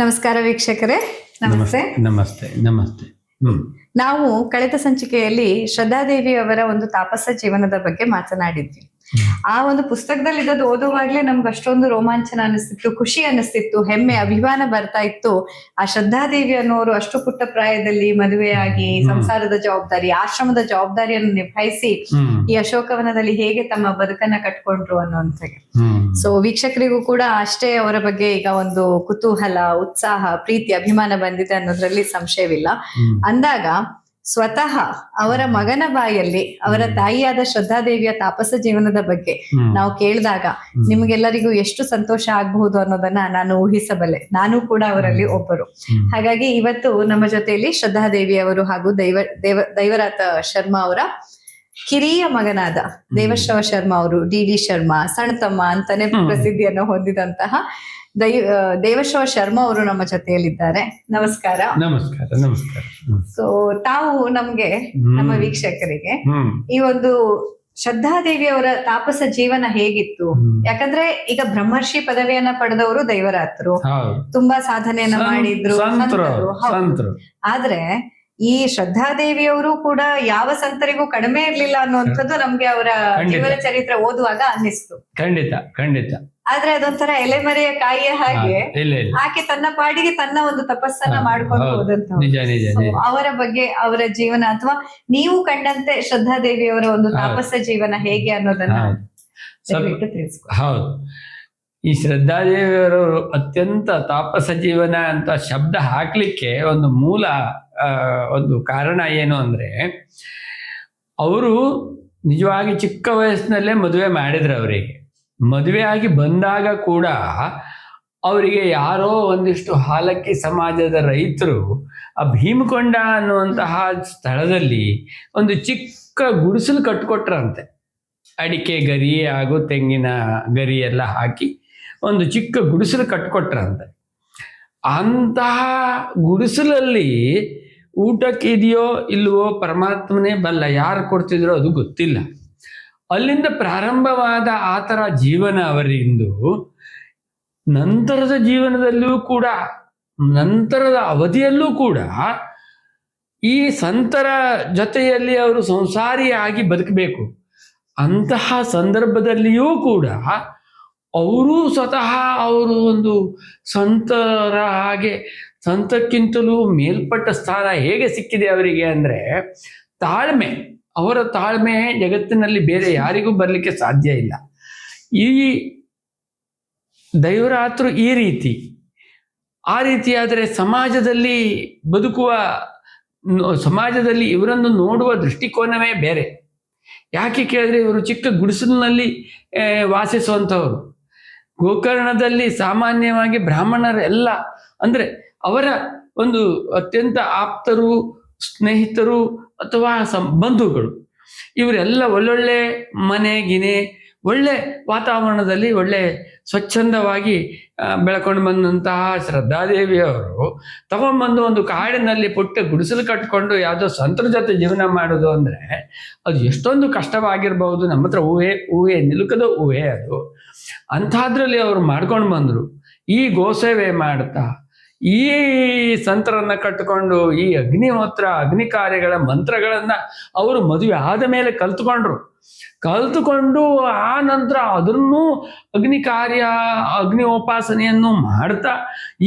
ನಮಸ್ಕಾರ ವೀಕ್ಷಕರೇ. ನಮಸ್ತೆ. ನಮಸ್ತೆ ನಮಸ್ತೆ ನಾವು ಕಳೆದ ಸಂಚಿಕೆಯಲ್ಲಿ ಶ್ರದ್ಧಾದೇವಿ ಅವರ ಒಂದು ತಾಪಸ ಜೀವನದ ಬಗ್ಗೆ ಮಾತನಾಡಿದ್ವಿ. ಆ ಒಂದು ಪುಸ್ತಕದಲ್ಲಿ ಇದ್ದದ್ದು ಓದುವಾಗ್ಲೇ ನಮ್ಗೆ ಅಷ್ಟೊಂದು ರೋಮಾಂಚನ ಅನಿಸ್ತಿತ್ತು ಖುಷಿ ಅನಿಸ್ತಿತ್ತು ಹೆಮ್ಮೆ ಅಭಿಮಾನ ಬರ್ತಾ ಇತ್ತು. ಆ ಶ್ರದ್ಧಾದೇವಿ ಅನ್ನೋರು ಅಷ್ಟು ಪುಟ್ಟ ಪ್ರಾಯದಲ್ಲಿ ಮದುವೆಯಾಗಿ ಸಂಸಾರದ ಜವಾಬ್ದಾರಿ ಆಶ್ರಮದ ಜವಾಬ್ದಾರಿಯನ್ನು ನಿಭಾಯಿಸಿ ಈ ಅಶೋಕವನದಲ್ಲಿ ಹೇಗೆ ತಮ್ಮ ಬದುಕನ್ನ ಕಟ್ಕೊಂಡ್ರು ಅನ್ನೋಂಥ ಹ್ಮ್. ಸೊ ವೀಕ್ಷಕರಿಗೂ ಕೂಡ ಅಷ್ಟೇ ಅವರ ಬಗ್ಗೆ ಈಗ ಒಂದು ಕುತೂಹಲ ಉತ್ಸಾಹ ಪ್ರೀತಿ ಅಭಿಮಾನ ಬಂದಿದೆ ಅನ್ನೋದ್ರಲ್ಲಿ ಸಂಶಯವಿಲ್ಲ. ಅಂದಾಗ ಸ್ವತಃ ಅವರ ಮಗನ ಬಾಯಲ್ಲಿ ಅವರ ತಾಯಿಯಾದ ಶ್ರದ್ಧಾದೇವಿಯ ತಾಪಸ ಜೀವನದ ಬಗ್ಗೆ ನಾವು ಕೇಳಿದಾಗ ನಿಮಗೆಲ್ಲರಿಗೂ ಎಷ್ಟು ಸಂತೋಷ ಆಗಬಹುದು ಅನ್ನೋದನ್ನ ನಾನು ಊಹಿಸಬಲ್ಲೆ. ನಾನು ಕೂಡ ಅವರಲ್ಲಿ ಒಬ್ಬರು. ಹಾಗಾಗಿ ಇವತ್ತು ನಮ್ಮ ಜೊತೆಯಲ್ಲಿ ಶ್ರದ್ಧಾದೇವಿ ಅವರು ಹಾಗೂ ದೈವ ದೇವ ದೈವರಾತ ಶರ್ಮಾ ಅವರ ಕಿರಿಯ ಮಗನಾದ ದೇವಶ್ರವ ಶರ್ಮಾ ಅವರು ಡಿ ಡಿ ಶರ್ಮಾ ಸಣ್ತಮ್ಮ ಅಂತಾನೆ ಪ್ರಸಿದ್ಧಿಯನ್ನು ಹೊಂದಿದಂತಹ ದೈ ದೇವಶವ ಶರ್ಮಾ ಅವರು ನಮ್ಮ ಜೊತೆಯಲ್ಲಿದ್ದಾರೆ. ನಮಸ್ಕಾರ. ನಮಸ್ಕಾರ ನಮಸ್ಕಾರ. ಸೊ ತಾವು ನಮ್ಗೆ ನಮ್ಮ ವೀಕ್ಷಕರಿಗೆ ಈ ಒಂದು ಶ್ರದ್ಧಾದೇವಿ ಅವರ ತಾಪಸ ಜೀವನ ಹೇಗಿತ್ತು? ಯಾಕಂದ್ರೆ ಈಗ ಬ್ರಹ್ಮರ್ಷಿ ಪದವಿಯನ್ನ ಪಡೆದವರು ದೈವರಾತ್ರು. ತುಂಬಾ ಸಾಧನೆಯನ್ನ ಮಾಡಿದ್ರು ಆದ್ರೆ ಈ ಶ್ರದ್ಧಾದೇವಿಯವರು ಕೂಡ ಯಾವ ಸಂತರಿಗೂ ಕಡಿಮೆ ಇರ್ಲಿಲ್ಲ ಅನ್ನುವಂಥದ್ದು ನಮ್ಗೆ ಅವರ ಜೀವನ ಚರಿತ್ರೆ ಓದುವಾಗ ಅನ್ನಿಸ್ತು. ಖಂಡಿತ ಖಂಡಿತ. ಆದ್ರೆ ಅದೊಂಥರ ಎಲೆಮರೆಯ ಕಾಯಿಯ ಹಾಗೆ ಆಕೆ ತನ್ನ ಪಾಡಿಗೆ ತನ್ನ ಒಂದು ತಪಸ್ಸನ್ನ ಮಾಡ್ಕೊಂಡು ಹೋದಂತ ಅವರ ಬಗ್ಗೆ ಅವರ ಜೀವನ ಅಥವಾ ನೀವು ಕಂಡಂತೆ ಶ್ರದ್ಧಾದೇವಿಯವರ ಒಂದು ತಪಸ್ಸ ಜೀವನ ಹೇಗೆ ಅನ್ನೋದನ್ನ ಹೌದು. ಈ ಶ್ರದ್ಧಾದೇವಿಯವರು ಅತ್ಯಂತ ತಾಪಸ ಜೀವನ ಅಂತ ಶಬ್ದ ಹಾಕ್ಲಿಕ್ಕೆ ಒಂದು ಮೂಲ ಒಂದು ಕಾರಣ ಏನು ಅಂದ್ರೆ, ಅವರು ನಿಜವಾಗಿ ಚಿಕ್ಕ ವಯಸ್ಸಿನಲ್ಲೇ ಮದುವೆ ಮಾಡಿದ್ರು ಅವರಿಗೆ. ಮದುವೆ ಆಗಿ ಬಂದಾಗ ಕೂಡ ಅವರಿಗೆ ಯಾರೋ ಒಂದಿಷ್ಟು ಹಾಲಕ್ಕಿ ಸಮಾಜದ ರೈತರು, ಆ ಭೀಮಕೊಂಡ ಅನ್ನುವಂತಹ ಸ್ಥಳದಲ್ಲಿ ಒಂದು ಚಿಕ್ಕ ಗುಡಿಸಲು ಕಟ್ಕೊಟ್ರಂತೆ. ಅಡಿಕೆ ಗರಿ ಹಾಗೂ ತೆಂಗಿನ ಗರಿ ಎಲ್ಲ ಹಾಕಿ ಒಂದು ಚಿಕ್ಕ ಗುಡಿಸಲು ಕಟ್ಕೊಟ್ರಂತೆ ಅಂತಹ ಗುಡಿಸಲಲ್ಲಿ ಊಟಕ್ಕೆ ಇದೆಯೋ ಇಲ್ವೋ ಪರಮಾತ್ಮನೇ ಬಲ್ಲ, ಯಾರು ಕೊಡ್ತಿದ್ರೋ ಅದು ಗೊತ್ತಿಲ್ಲ. ಅಲ್ಲಿಂದ ಪ್ರಾರಂಭವಾದ ಆ ಥರ ಜೀವನ ಅವರಿಂದು, ನಂತರದ ಜೀವನದಲ್ಲೂ ಕೂಡ, ನಂತರದ ಅವಧಿಯಲ್ಲೂ ಕೂಡ, ಈ ಸಂತರ ಜೊತೆಯಲ್ಲಿ ಅವರು ಸಂಸಾರಿಯಾಗಿ ಬದುಕಬೇಕು. ಅಂತಹ ಸಂದರ್ಭದಲ್ಲಿಯೂ ಕೂಡ ಅವರು ಸ್ವತಃ ಅವರು ಒಂದು ಸಂತರ ಹಾಗೆ, ಸಂತಕ್ಕಿಂತಲೂ ಮೇಲ್ಪಟ್ಟ ಸ್ಥಾನ ಹೇಗೆ ಸಿಕ್ಕಿದೆ ಅವರಿಗೆ ಅಂದರೆ, ತಾಳ್ಮೆ, ಅವರ ತಾಳ್ಮೆ ಜಗತ್ತಿನಲ್ಲಿ ಬೇರೆ ಯಾರಿಗೂ ಬರಲಿಕ್ಕೆ ಸಾಧ್ಯ ಇಲ್ಲ. ಈ ದೈವರಾತ್ರು ಈ ರೀತಿ, ಆ ರೀತಿಯಾದರೆ ಸಮಾಜದಲ್ಲಿ ಬದುಕುವ, ಸಮಾಜದಲ್ಲಿ ಇವರನ್ನು ನೋಡುವ ದೃಷ್ಟಿಕೋನವೇ ಬೇರೆ. ಯಾಕೆ ಕೇಳಿದ್ರೆ ಇವರು ಚಿಕ್ಕ ಗುಡಿಸಲಿನಲ್ಲಿ ವಾಸಿಸುವಂಥವ್ರು. ಗೋಕರ್ಣದಲ್ಲಿ ಸಾಮಾನ್ಯವಾಗಿ ಬ್ರಾಹ್ಮಣರೆಲ್ಲ ಅಂದರೆ ಅವರ ಒಂದು ಅತ್ಯಂತ ಆಪ್ತರು, ಸ್ನೇಹಿತರು ಅಥವಾ ಬಂಧುಗಳು. ಇವರೆಲ್ಲ ಒಳ್ಳೊಳ್ಳೆ ಮನೆ ಗಿನೆ ಒಳ್ಳೆ ವಾತಾವರಣದಲ್ಲಿ ಒಳ್ಳೆ ಸ್ವಚ್ಛಂದವಾಗಿ ಬೆಳಕೊಂಡು ಬಂದಂತಹ ಶ್ರದ್ಧಾದೇವಿಯವರು ತಗೊಂಡ್ಬಂದು ಒಂದು ಕಾಡಿನಲ್ಲಿ ಪುಟ್ಟ ಗುಡಿಸಲು ಕಟ್ಕೊಂಡು ಯಾವುದೋ ಸಂತರ ಜೊತೆ ಜೀವನ ಮಾಡೋದು ಅಂದರೆ ಅದು ಎಷ್ಟೊಂದು ಕಷ್ಟವಾಗಿರ್ಬೋದು ನಮ್ಮ ಹತ್ರ ಊಹೆ ಊಹೆ, ನಿಲುಕದ ಊಹೆ ಅದು. ಅಂಥದ್ರಲ್ಲಿ ಅವರು ಮಾಡ್ಕೊಂಡು ಬಂದರು. ಈ ಗೋಸೇವೆ ಮಾಡ್ತಾ, ಈ ಸಂತರನ್ನ ಕಟ್ಟಿಕೊಂಡು ಈ ಅಗ್ನಿಹೋತ್ರ ಅಗ್ನಿ ಕಾರ್ಯಗಳ ಮಂತ್ರಗಳನ್ನ ಅವರು ಮದುವೆ ಆದ ಮೇಲೆ ಕಲ್ತ್ಕೊಂಡ್ರು. ಕಲ್ತುಕೊಂಡು ಆ ನಂತರ ಅದನ್ನೂ ಅಗ್ನಿ ಕಾರ್ಯ ಅಗ್ನಿ ಉಪಾಸನೆಯನ್ನು ಮಾಡ್ತಾ,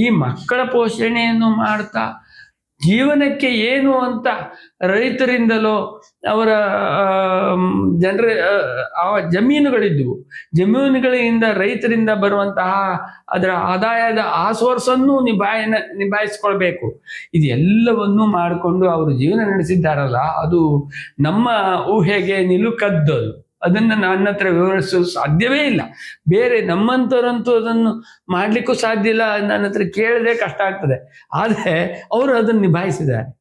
ಈ ಮಕ್ಕಳ ಪೋಷಣೆಯನ್ನು ಮಾಡ್ತಾ ಜೀವನಕ್ಕೆ ಏನು ಅಂತ ರೈತರಿಂದಲೋ ಅವರ ಜನರ, ಆ ಜಮೀನುಗಳಿದ್ದವು ಜಮೀನುಗಳಿಂದ ರೈತರಿಂದ ಬರುವಂತಹ ಅದರ ಆದಾಯದ ಆ ಸೋರ್ಸನ್ನು ನಿಭಾಯನ, ನಿಭಾಯಿಸ್ಕೊಳ್ಬೇಕು. ಇದೆಲ್ಲವನ್ನೂ ಮಾಡಿಕೊಂಡು ಅವರು ಜೀವನ ನಡೆಸಿದ್ದಾರಲ್ಲ, ಅದು ನಮ್ಮ ಊಹೆಗೆ ನಿಲುಕದ್ದದು. ಅದನ್ನು ನನ್ನ ಹತ್ರ ವಿವರಿಸಲು ಸಾಧ್ಯವೇ ಇಲ್ಲ. ಬೇರೆ ನಮ್ಮಂಥವ್ರಂತೂ ಅದನ್ನು ಮಾಡಲಿಕ್ಕೂ ಸಾಧ್ಯ ಇಲ್ಲ, ನನ್ನ ಹತ್ರ ಕೇಳದೆ ಕಷ್ಟ ಆಗ್ತದೆ. ಆದರೆ ಅವರು ಅದನ್ನು ನಿಭಾಯಿಸಿದ್ದಾರೆ.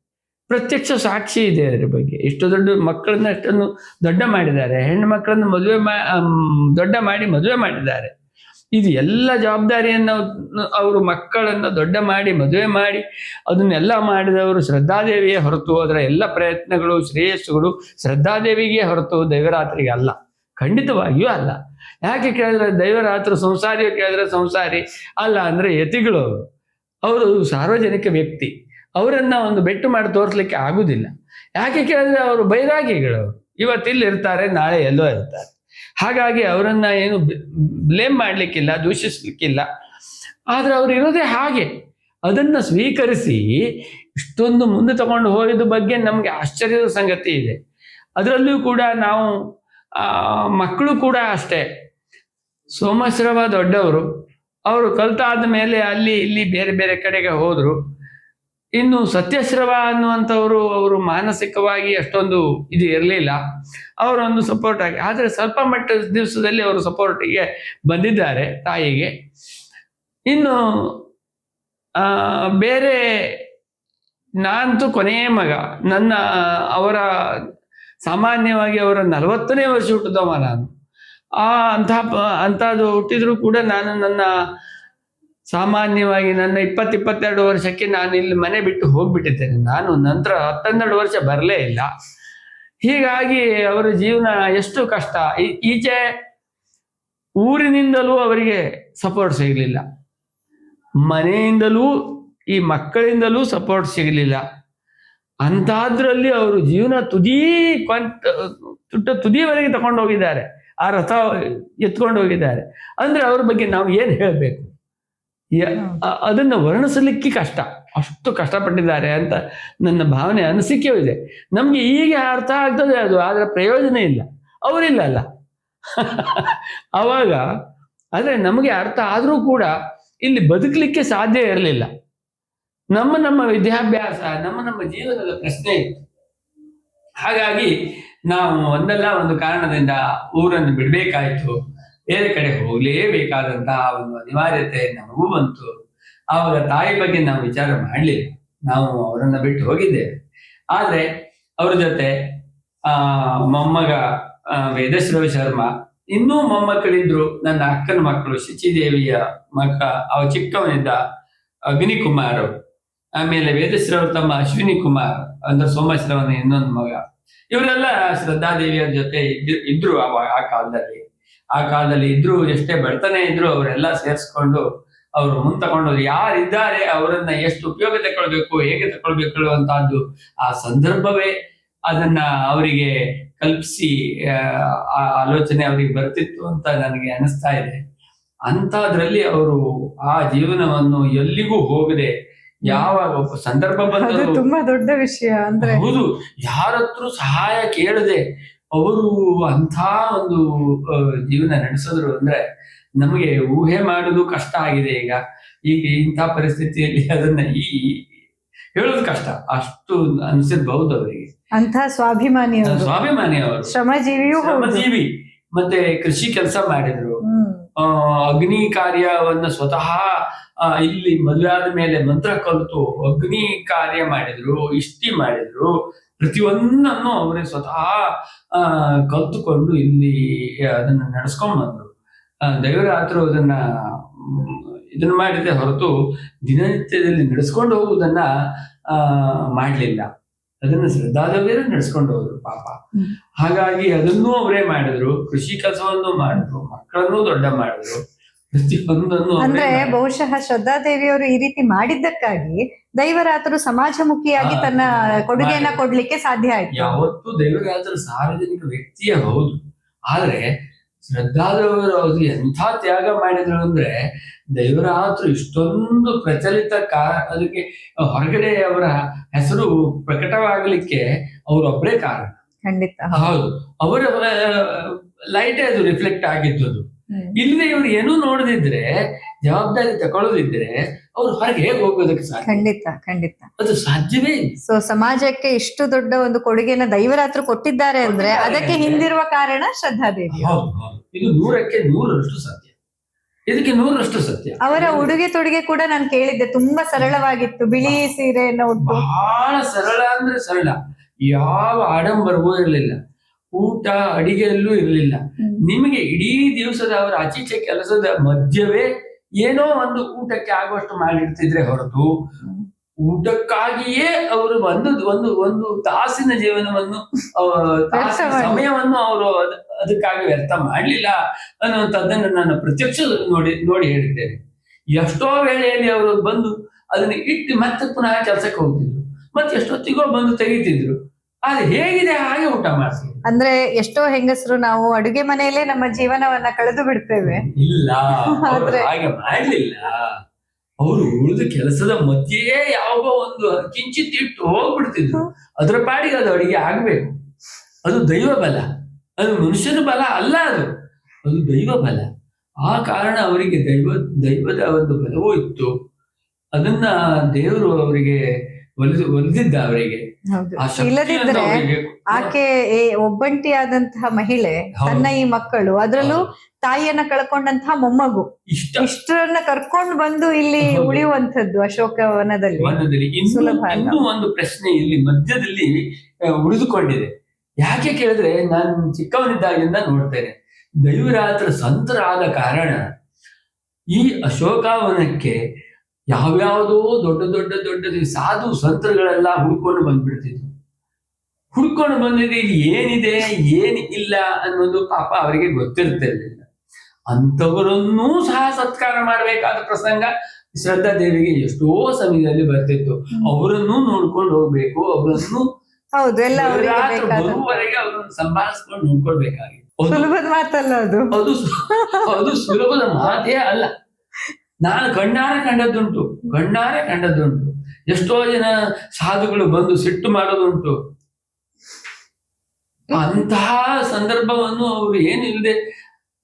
ಪ್ರತ್ಯಕ್ಷ ಸಾಕ್ಷಿ ಇದೆ ಅದರ ಬಗ್ಗೆ. ಇಷ್ಟು ದೊಡ್ಡ ಮಕ್ಕಳನ್ನ ಅಷ್ಟನ್ನು ದೊಡ್ಡ ಮಾಡಿದ್ದಾರೆ. ಹೆಣ್ಣು ಮಕ್ಕಳನ್ನು ಮದುವೆ ಮಾ ದೊಡ್ಡ ಮಾಡಿ ಮದುವೆ ಮಾಡಿದ್ದಾರೆ. ಇದು ಎಲ್ಲ ಜವಾಬ್ದಾರಿಯನ್ನು ಅವರು ಮಕ್ಕಳನ್ನು ದೊಡ್ಡ ಮಾಡಿ, ಮದುವೆ ಮಾಡಿ, ಅದನ್ನೆಲ್ಲ ಮಾಡಿದವರು ಶ್ರದ್ಧಾದೇವಿಯೇ ಹೊರತು ಅದರ ಎಲ್ಲ ಪ್ರಯತ್ನಗಳು, ಶ್ರೇಯಸ್ಸುಗಳು ಶ್ರದ್ಧಾದೇವಿಗೆ ಹೊರತು ದೈವರಾತ್ರಿಗೆ ಅಲ್ಲ. ಖಂಡಿತವಾಗಿಯೂ ಅಲ್ಲ. ಯಾಕೆ ಕೇಳಿದ್ರೆ ದೈವರಾತ್ರು ಸಂಸಾರಿ ಕೇಳಿದ್ರೆ ಸಂಸಾರಿ, ಅಲ್ಲ ಅಂದ್ರೆ ಯತಿಗಳು. ಅವರು ಸಾರ್ವಜನಿಕ ವ್ಯಕ್ತಿ. ಅವರನ್ನು ಒಂದು ಬೆಟ್ಟು ಮಾಡಿ ತೋರಿಸ್ಲಿಕ್ಕೆ ಆಗುದಿಲ್ಲ. ಯಾಕೆ ಕೇಳಿದ್ರೆ ಅವರು ಬೈರಾಗಿಗಳು. ಇವತ್ತು ಇಲ್ಲಿ ಇರ್ತಾರೆ ನಾಳೆ ಎಲ್ಲೋ ಇರ್ತಾರೆ. ಹಾಗಾಗಿ ಅವರನ್ನ ಏನು ಬ್ಲೇಮ್ ಮಾಡ್ಲಿಕ್ಕಿಲ್ಲ, ದೂಷಿಸ್ಲಿಕ್ಕಿಲ್ಲ. ಆದರೆ ಅವರು ಇರೋದೇ ಹಾಗೆ. ಅದನ್ನ ಸ್ವೀಕರಿಸಿ ಇಷ್ಟೊಂದು ಮುಂದೆ ತಗೊಂಡು ಹೋಗಿದ ಬಗ್ಗೆ ನಮಗೆ ಆಶ್ಚರ್ಯದ ಸಂಗತಿ ಇದೆ. ಅದರಲ್ಲೂ ಕೂಡ ನಾವು ಮಕ್ಕಳು ಕೂಡ ಅಷ್ಟೇ. ಸೋಮಶ್ರವ ದೊಡ್ಡವರು, ಅವರು ಕಲ್ತಾದ ಮೇಲೆ ಅಲ್ಲಿ ಇಲ್ಲಿ ಬೇರೆ ಬೇರೆ ಕಡೆಗೆ ಹೋದ್ರು. ಇನ್ನು ಸತ್ಯಶ್ರವ ಅನ್ನುವಂಥವರು, ಅವರು ಮಾನಸಿಕವಾಗಿ ಅಷ್ಟೊಂದು ಇದು ಇರಲಿಲ್ಲ. ಅವರೊಂದು ಸಪೋರ್ಟ್ ಆಗಿ, ಆದರೆ ಸ್ವಲ್ಪ ಮಟ್ಟ ದಿವಸದಲ್ಲಿ ಅವರು ಸಪೋರ್ಟಿಗೆ ಬಂದಿದ್ದಾರೆ ತಾಯಿಗೆ. ಇನ್ನು ಬೇರೆ ನಾನಂತೂ ಕೊನೆಯ ಮಗ, ನನ್ನ, ಅವರ, ಸಾಮಾನ್ಯವಾಗಿ ಅವರ ನಲವತ್ತನೇ ವರ್ಷ ಹುಟ್ಟಿದವ ನಾನು. ಆ ಅಂತಹ ಅಂಥದ್ದು ಹುಟ್ಟಿದ್ರು ಕೂಡ ನಾನು ನನ್ನ ಸಾಮಾನ್ಯವಾಗಿ ನನ್ನ ಇಪ್ಪತ್ತು ಇಪ್ಪತ್ತೆರಡು ವರ್ಷಕ್ಕೆ ನಾನು ಇಲ್ಲಿ ಮನೆ ಬಿಟ್ಟು ಹೋಗ್ಬಿಟ್ಟಿದ್ದೇನೆ. ನಾನು ನಂತರ ಹತ್ತನ್ನೆರಡು ವರ್ಷ ಬರಲೇ ಇಲ್ಲ. ಹೀಗಾಗಿ ಅವರ ಜೀವನ ಎಷ್ಟು ಕಷ್ಟ. ಈಚೆ ಊರಿನಿಂದಲೂ ಅವರಿಗೆ ಸಪೋರ್ಟ್ ಸಿಗಲಿಲ್ಲ. ಮನೆಯಿಂದಲೂ, ಈ ಮಕ್ಕಳಿಂದಲೂ ಸಪೋರ್ಟ್ ಸಿಗಲಿಲ್ಲ. ಅಂಥದ್ರಲ್ಲಿ ಅವರು ಜೀವನ ತುದಿ ತುಟ್ಟ ತುದಿವರೆಗೆ ತಗೊಂಡು ಹೋಗಿದ್ದಾರೆ ಆ ರಥ ಎತ್ಕೊಂಡು ಹೋಗಿದ್ದಾರೆ ಅಂದ್ರೆ ಅವ್ರ ಬಗ್ಗೆ ನಾವು ಏನು ಹೇಳಬೇಕು? ಅದನ್ನ ವರ್ಣಿಸಲಿಕ್ಕೆ ಕಷ್ಟ. ಅಷ್ಟು ಕಷ್ಟಪಟ್ಟಿದ್ದಾರೆ ಅಂತ ನನ್ನ ಭಾವನೆ ಅನಿಸಿಕೆಯೂ ಇದೆ. ನಮ್ಗೆ ಈಗ ಅರ್ಥ ಆಗ್ತದೆ ಅದು ಆದ್ರೆ ಪ್ರಯೋಜನ ಇಲ್ಲ. ಅವರಿಲ್ಲ ಅಲ್ಲ. ಅವಾಗ ಆದ್ರೆ ನಮಗೆ ಅರ್ಥ ಆದರೂ ಕೂಡ ಇಲ್ಲಿ ಬದುಕಲಿಕ್ಕೆ ಸಾಧ್ಯ ಇರಲಿಲ್ಲ. ನಮ್ಮ ನಮ್ಮ ವಿದ್ಯಾಭ್ಯಾಸ ನಮ್ಮ ನಮ್ಮ ಜೀವನದ ಪ್ರಶ್ನೆ ಇತ್ತು. ಹಾಗಾಗಿ ನಾವು ಒಂದಲ್ಲ ಒಂದು ಕಾರಣದಿಂದ ಊರನ್ನು ಬಿಡಬೇಕಾಯ್ತು. ಬೇರೆ ಕಡೆ ಹೋಗ್ಲೇಬೇಕಾದಂತಹ ಒಂದು ಅನಿವಾರ್ಯತೆ ನಮಗೂ ಬಂತು. ಅವರ ತಾಯಿ ಬಗ್ಗೆ ನಾವು ವಿಚಾರ ಮಾಡಲಿಲ್ಲ. ನಾವು ಅವರನ್ನ ಬಿಟ್ಟು ಹೋಗಿದ್ದೇವೆ. ಆದ್ರೆ ಅವ್ರ ಜೊತೆ, ಆ, ಮೊಮ್ಮಗ ವೇದಶ್ರವ ಶರ್ಮಾ, ಇನ್ನೂ ಮೊಮ್ಮಕ್ಕಳಿದ್ರು. ನನ್ನ ಅಕ್ಕನ ಮಕ್ಕಳು ಶಚಿದೇವಿಯ ಮಕ್ಕ ಅವ ಚಿಕ್ಕವನಿದ್ದ ಅಗ್ನಿ ಕುಮಾರ್ ಆಮೇಲೆ ವೇದಶ್ರವ ತಮ್ಮ ಅಶ್ವಿನಿ ಕುಮಾರ್ ಅಂದ್ರೆ ಸೋಮಶ್ರವನ ಇನ್ನೊಂದು ಮಗ. ಇವರೆಲ್ಲ ಶ್ರದ್ಧಾದೇವಿಯರ ಜೊತೆ ಇದ್- ಇದ್ರು ಆ ಕಾಲದಲ್ಲಿ. ಆ ಕಾಲದಲ್ಲಿ ಇದ್ರು ಎಷ್ಟೇ ಬೆಳ್ತಾನೆ ಇದ್ರು ಅವರೆಲ್ಲ ಸೇರಿಸ್ಕೊಂಡು ಅವರು ಮುಂದ್ ತಗೊಂಡೋದ್ರು ಯಾರಿದ್ದಾರೆ ಅವರನ್ನ ಎಷ್ಟು ಉಪಯೋಗ ತಗೊಳ್ಬೇಕು ಹೇಗೆ ತಕೊಳ್ಬೇಕು ಅಂತದ್ದು ಆ ಸಂದರ್ಭವೇ ಅದನ್ನ ಅವರಿಗೆ ಕಲ್ಪಿಸಿ ಆ, ಆಲೋಚನೆ ಅವರಿಗೆ ಬರ್ತಿತ್ತು ಅಂತ ನನಗೆ ಅನಿಸ್ತಾ ಇದೆ. ಅಂತದ್ರಲ್ಲಿ ಅವರು ಆ ಜೀವನವನ್ನು ಎಲ್ಲಿಗೂ ಹೋಗದೆ ಯಾವಾಗ ಒಬ್ಬ ಸಂದರ್ಭ ಬಂದರು ತುಂಬಾ ದೊಡ್ಡ ವಿಷಯ ಅಂದ್ರೆ ಹೌದು ಯಾರತ್ರ ಸಹಾಯ ಕೇಳದೆ ಅವರು ಅಂಥ ಒಂದು ಜೀವನ ನಡೆಸಿದ್ರು ಅಂದ್ರೆ ನಮಗೆ ಊಹೆ ಮಾಡೋದು ಕಷ್ಟ ಆಗಿದೆ ಈಗ. ಈಗ ಇಂಥ ಪರಿಸ್ಥಿತಿಯಲ್ಲಿ ಅದನ್ನ ಈ ಹೇಳೋದು ಕಷ್ಟ. ಅಷ್ಟು ಅನ್ಸಿರ್ಬಹುದು ಅವರಿಗೆ. ಅಂತ ಸ್ವಾಭಿಮಾನಿ ಸ್ವಾಭಿಮಾನಿ ಅವರು. ಶ್ರಮಜೀವಿಯು ಶ್ರಮಜೀವಿ. ಮತ್ತೆ ಕೃಷಿ ಕೆಲಸ ಮಾಡಿದ್ರು. ಅಗ್ನಿ ಕಾರ್ಯವನ್ನ ಸ್ವತಃ ಇಲ್ಲಿ ಮದುವೆ ಆದ ಮೇಲೆ ಮಂತ್ರ ಕಲಿತು ಅಗ್ನಿ ಕಾರ್ಯ ಮಾಡಿದ್ರು ಇಷ್ಟಿ ಮಾಡಿದ್ರು. ಪ್ರತಿಯೊಂದನ್ನು ಅವರೇ ಸ್ವತಃ ಆ ಕಲ್ತುಕೊಂಡು ಇಲ್ಲಿ ಅದನ್ನು ನಡೆಸ್ಕೊಂಡ್ ಬಂದ್ರು. ದೈವರಾತ್ರು ಅದನ್ನ ಇದನ್ನ ಮಾಡಿದೆ ಹೊರತು ದಿನನಿತ್ಯದಲ್ಲಿ ನಡೆಸ್ಕೊಂಡು ಹೋಗುವುದನ್ನ ಆ ಮಾಡ್ಲಿಲ್ಲ. ಅದನ್ನ ಶ್ರದ್ಧಾದವರೇ ನಡೆಸ್ಕೊಂಡು ಹೋದ್ರು ಪಾಪ. ಹಾಗಾಗಿ ಅದನ್ನೂ ಅವರೇ ಮಾಡಿದ್ರು ಕೃಷಿ ಕೆಲಸವನ್ನು ಮಾಡಿದ್ರು ಮಕ್ಕಳನ್ನು ದೊಡ್ಡ ಮಾಡಿದ್ರು ಪ್ರತಿಯೊಂದನ್ನು ಅಂದ್ರೆ ಮಾಡಿದ್ರು. ಬಹುಶಃ ಶ್ರದ್ಧಾದೇವಿಯವರು ಈ ರೀತಿ ಮಾಡಿದ್ದಕ್ಕಾಗಿ ದೈವರಾತರು ಸಮಾಜಮುಖಿಯಾಗಿ ತನ್ನ ಕೊಡುಗೆಯನ್ನ ಕೊಡ್ಲಿಕ್ಕೆ ಸಾಧ್ಯ ಆಯ್ತು. ಯಾವತ್ತು ದೈವರಾತರು ಸಾರ್ವಜನಿಕ ವ್ಯಕ್ತಿಯೇ ಹೌದು. ಆದ್ರೆ ಶ್ರದ್ಧಾದವರು ಅವರು ಎಂಥ ತ್ಯಾಗ ಮಾಡಿದ್ರು ಅಂದ್ರೆ ದೈವರಾತ್ರ ಇಷ್ಟೊಂದು ಪ್ರಚಲಿತ ಕಾ ಅದಕ್ಕೆ ಹೊರಗಡೆ ಅವರ ಹೆಸರು ಪ್ರಕಟವಾಗಲಿಕ್ಕೆ ಅವರೊಬ್ಬರೇ ಕಾರಣ. ಖಂಡಿತ ಹೌದು. ಅವರ ಲೈಟ್ ಅದು ರಿಫ್ಲೆಕ್ಟ್ ಆಗಿದ್ದು ಅದು ಇಲ್ವೇ ಇಲ್ಲದೆ ಇವ್ರು ಏನೂ ನೋಡದಿದ್ರೆ ಜವಾಬ್ದಾರಿ ತಗೊಳ್ಳೋದಿದ್ರೆ ಅವ್ರು ಹೊರಗೆ ಹೇಗೆ ಹೋಗೋದಕ್ಕೆ ಸಾಧ್ಯ? ಖಂಡಿತ ಖಂಡಿತ. ಅದು ಸಾಧ್ಯವೇ ಸೊ ಸಮಾಜಕ್ಕೆ ಇಷ್ಟು ದೊಡ್ಡ ಒಂದು ಕೊಡುಗೆನ ದೈವರಾತ್ರು ಕೊಟ್ಟಿದ್ದಾರೆ ಅಂದ್ರೆ ಅದಕ್ಕೆ ಹಿಂದಿರುವ ಕಾರಣ ಶ್ರದ್ಧಾದೇವಿ ಇದು ನೂರಕ್ಕೆ ನೂರರಷ್ಟು ಸಾಧ್ಯ ಇದಕ್ಕೆ ನೂರರಷ್ಟು ಸತ್ಯ. ಅವರ ಉಡುಗೆ ತೊಡುಗೆ ಕೂಡ ನಾನು ಕೇಳಿದ್ದೆ ತುಂಬಾ ಸರಳವಾಗಿತ್ತು ಬಿಳಿ ಸೀರೆ ಬಹಳ ಸರಳ ಅಂದ್ರೆ ಸರಳ. ಯಾವ ಆಡಂಬರವೂ ಇರಲಿಲ್ಲ. ಊಟ ಅಡಿಗೆಯಲ್ಲೂ ಇರಲಿಲ್ಲ. ನಿಮಗೆ ಇಡೀ ದಿವಸದ ಅವರ ಆಚೀಚೆ ಕೆಲಸದ ಮಧ್ಯವೇ ಏನೋ ಒಂದು ಊಟಕ್ಕೆ ಆಗುವಷ್ಟು ಮಾಡಿರ್ತಿದ್ರೆ ಹೊರತು ಊಟಕ್ಕಾಗಿಯೇ ಅವರು ಒಂದು ಒಂದು ಒಂದು ತಾಸಿನ ಜೀವನವನ್ನು ತಾಸಿನ ಸಮಯವನ್ನು ಅವರು ಅದಕ್ಕಾಗಿ ವ್ಯರ್ಥ ಮಾಡಲಿಲ್ಲ ಅನ್ನುವಂಥದ್ದನ್ನು ನಾನು ಪ್ರತ್ಯಕ್ಷ ನೋಡಿ ನೋಡಿ ಹೇಳಿದ್ದೇನೆ. ಎಷ್ಟೋ ವೇಳೆಯಲ್ಲಿ ಅವರು ಬಂದು ಅದನ್ನು ಇಟ್ಟು ಮತ್ತೆ ಪುನಃ ಕೆಲಸಕ್ಕೆ ಹೋಗ್ತಿದ್ರು. ಮತ್ತೆ ಎಷ್ಟೊತ್ತಿಗೋ ಬಂದು ತೆಗಿತಿದ್ರು. ಆದ್ರೆ ಹೇಗಿದೆ ಹಾಗೆ ಊಟ ಮಾಡಿಸಿ ಅಂದ್ರೆ ಎಷ್ಟೋ ಹೆಂಗಸರು ನಾವು ಅಡುಗೆ ಮನೆಯಲ್ಲೇ ನಮ್ಮ ಜೀವನವನ್ನ ಕಳೆದು ಬಿಡ್ತೇವೆ. ಇಲ್ಲ ಅವ್ರು ಹಾಗೆ ಮಾಡ್ಲಿಲ್ಲ. ಅವರು ಉಳಿದ ಕೆಲಸದ ಮಧ್ಯೆಯೇ ಯಾವ ಒಂದು ಕಿಂಚಿತ್ ಇಟ್ಟು ಹೋಗ್ಬಿಡ್ತಿದ್ರು. ಅದ್ರ ಪಾಡಿಗೆ ಅದು ಅಡುಗೆ ಆಗ್ಬೇಕು. ಅದು ದೈವ ಬಲ. ಅದು ಮನುಷ್ಯನ ಬಲ ಅಲ್ಲ ಅದು. ಅದು ದೈವ ಬಲ. ಆ ಕಾರಣ ಅವರಿಗೆ ದೈವ ದೈವದ ಒಂದು ಬಲವೂ ಇತ್ತು. ಅದನ್ನ ದೇವರು ಅವರಿಗೆ ಒಲಿದಿದ್ದ ಅವರಿಗೆ ಇಲ್ಲದಿದ್ರೆ ಆಕೆ ಏ ಒಬ್ಬಂಟಿಯಾದಂತಹ ಮಹಿಳೆ ತನ್ನ ಈ ಮಕ್ಕಳು ಅದರಲ್ಲೂ ತಾಯಿಯನ್ನ ಕಳ್ಕೊಂಡಂತಹ ಮೊಮ್ಮಗು. ಇಷ್ಟ. ಇಷ್ಟರನ್ನ ಕರ್ಕೊಂಡು ಬಂದು ಇಲ್ಲಿ. ಉಳಿಯುವಂತದ್ದು ಅಶೋಕವನದಲ್ಲಿ ಸುಲಭ ಇನ್ನೂ ಒಂದು ಪ್ರಶ್ನೆ ಇಲ್ಲಿ ಮಧ್ಯದಲ್ಲಿ ಉಳಿದುಕೊಂಡಿದೆ. ಯಾಕೆ ಕೇಳಿದ್ರೆ ನಾನು ಚಿಕ್ಕವನಿದ್ದಾಗಿಂದ ನೋಡ್ತೇನೆ. ದೈವರಾತ್ರ ಸಂತರಾದ ಕಾರಣ ಈ ಅಶೋಕವನಕ್ಕೆ ಯಾವ್ಯಾವುದೋ ದೊಡ್ಡ ದೊಡ್ಡ ದೊಡ್ಡ ಸಾಧು ಸಂತರುಗಳೆಲ್ಲ ಹುಡ್ಕೊಂಡು ಬಂದ್ಬಿಡ್ತಿದ್ರು. ಹುಡ್ಕೊಂಡು ಬಂದಿದೆ ಇಲ್ಲಿ ಏನಿದೆ? ಏನು ಇಲ್ಲ ಅನ್ನೋದು ಪಾಪ ಅವರಿಗೆ ಗೊತ್ತಿರ್ತಿರ್ಲಿಲ್ಲ. ಅಂಥವರನ್ನೂ ಸಹ ಸತ್ಕಾರ ಮಾಡಬೇಕಾದ ಪ್ರಸಂಗ ಶ್ರದ್ಧಾ ದೇವಿಗೆ ಎಷ್ಟೋ ಸಮಯದಲ್ಲಿ ಬರ್ತಿತ್ತು. ಅವರನ್ನು ನೋಡ್ಕೊಂಡು ಹೋಗ್ಬೇಕು ಅವರನ್ನು ಬರುವವರೆಗೆ ಅವರನ್ನು ಸಂಭಾಳಿಸ್ಕೊಂಡು ನೋಡ್ಕೊಳ್ಬೇಕಾಗಿತ್ತು. ಅದು. ಅದು ಸುಲಭದ ಮಾತೇ ಅಲ್ಲ. ನಾನು ಕಣ್ಣಾರೆ ಕಂಡದ್ದುಂಟು ಕಣ್ಣಾರೆ ಕಂಡದ್ದುಂಟು. ಎಷ್ಟೋ ಜನ ಸಾಧುಗಳು ಬಂದು ಸಿಟ್ಟು ಮಾಡೋದುಂಟು. ಅಂತಹ ಸಂದರ್ಭವನ್ನು ಅವರು ಏನಿಲ್ಲದೆ